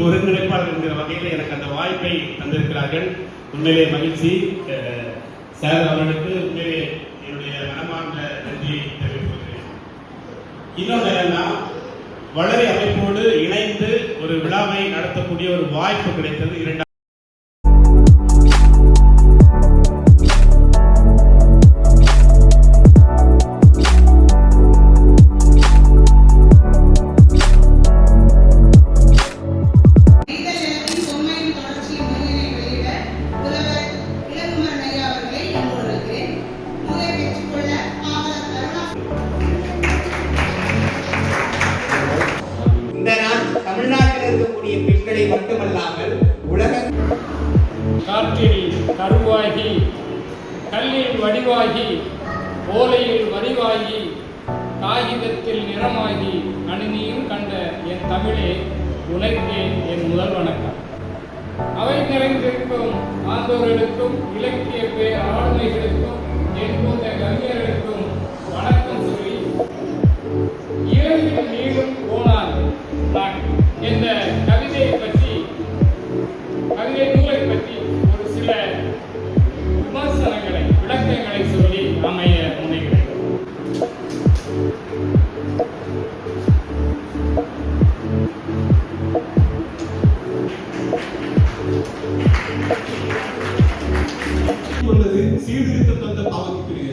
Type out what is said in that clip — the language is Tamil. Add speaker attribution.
Speaker 1: ஒருங்கிணைப்பாளர் என்கிற வகையில் எனக்கு அந்த வாய்ப்பை தந்திருக்கிறார்கள். உண்மையிலே மகிழ்ச்சி. சார் அவர்களுக்கு உண்மையிலே என்னுடைய மனமார்ந்த நன்றியை தெரிவித்துக் கொள்கிறேன். இன்னொன்று என்னன்னா வளரை அமைப்போடு இணைந்து ஒரு விழாவை நடத்தக்கூடிய ஒரு வாய்ப்பு கிடைத்தது இரண்டாம்
Speaker 2: இருக்கக்கூடிய பெண்களை மட்டுமல்லாமல் உலக
Speaker 3: காற்றில் கருவாகி கல்லில் வடிவாகி ஓலையில் வடிவாகி காகிதத்தில் நிறமாகி கணினியும் கண்ட என் தமிழே உனக்கே என் முதல் வணக்கம். அவை நிறைந்திருக்கும் ஆண்டோர்களுக்கும் இலக்கிய பேர் ஆளுமைகளுக்கும் என் போன்ற கவிஞர்களுக்கும் சீர்திருத்தம் தந்த பாவத்துக்குரிய